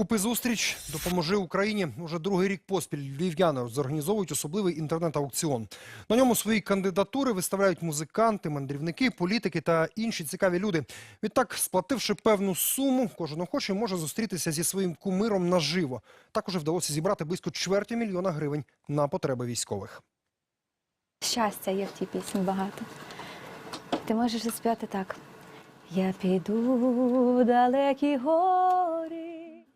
Купи зустріч, допоможи Україні. Уже другий рік поспіль львів'яни зорганізовують особливий інтернет-аукціон. На ньому свої кандидатури виставляють музиканти, мандрівники, політики та інші цікаві люди. Відтак, сплативши певну суму, кожен охочий може зустрітися зі своїм кумиром наживо. Також вдалося зібрати близько чверті мільйона гривень на потреби військових. Щастя є в тій пісні багато. Ти можеш заспівати так. Я піду далекі гори.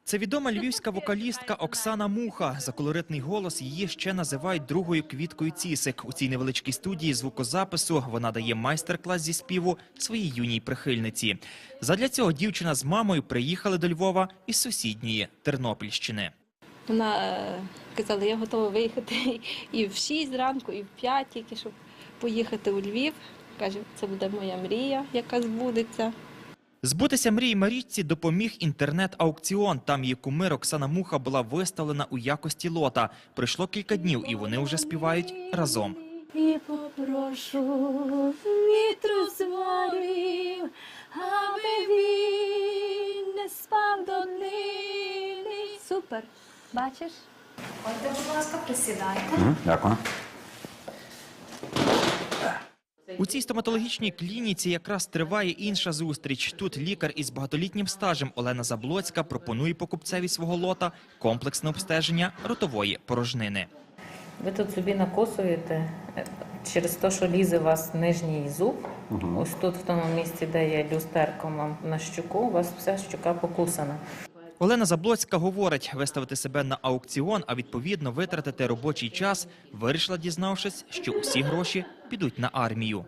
Це відома львівська вокалістка Оксана Муха. За колоритний голос її ще називають другою квіткою цісик. У цій невеличкій студії звукозапису вона дає майстер-клас зі співу своїй юній прихильниці. Задля цього дівчина з мамою приїхали до Львова із сусідньої Тернопільщини. Вона е, казала, я готова виїхати і в 6 зранку, і в 5 тільки, щоб поїхати у Львів. Каже, це буде моя мрія, яка збудеться. Збутися мрії Марічці допоміг інтернет-аукціон. Там її кумир Оксана Муха була виставлена у якості лота. Пройшло кілька днів, і вони вже співають разом. І попрошу вітру зварив, аби він не спав до нини. Супер. Бачиш? Ходьте, будь ласка, присідайте. Дякую. У цій стоматологічній клініці якраз триває інша зустріч. Тут лікар із багатолітнім стажем Олена Заблоцька пропонує покупцеві свого лота комплексне обстеження ротової порожнини. Ви тут собі накосуєте е, через те, що лізе у вас нижній зуб. Ось тут, в тому місці, де є люстерком вам на щуку, у вас вся щука покусана. Олена Заблоцька говорить, виставити себе на аукціон, а відповідно витратити робочий час, вирішила, дізнавшись, що усі гроші підуть на армію.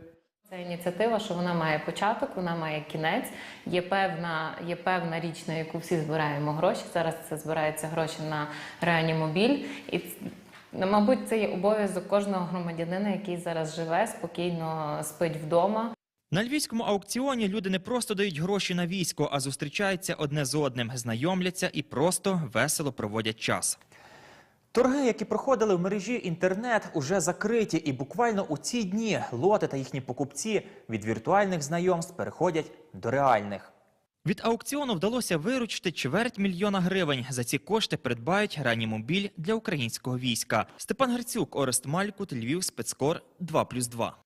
Це ініціатива, що вона має початок, вона має кінець. Є певна, є певна річ, на яку всі збираємо гроші. Зараз це збираються гроші на реанімобіль. І мабуть, це є обов'язок кожного громадянина, який зараз живе, спокійно спить вдома. На львівському аукціоні люди не просто дають гроші на військо, а зустрічаються одне з одним, знайомляться і просто весело проводять час. Торги, які проходили в мережі інтернет, уже закриті, і буквально у ці дні лоти та їхні покупці від віртуальних знайомств переходять до реальних. Від аукціону вдалося виручити чверть мільйона гривень. За ці кошти придбають реанімобіль для українського війська. Степан Грицюк, Орест Малькут, Львів, спецкор 2+,2.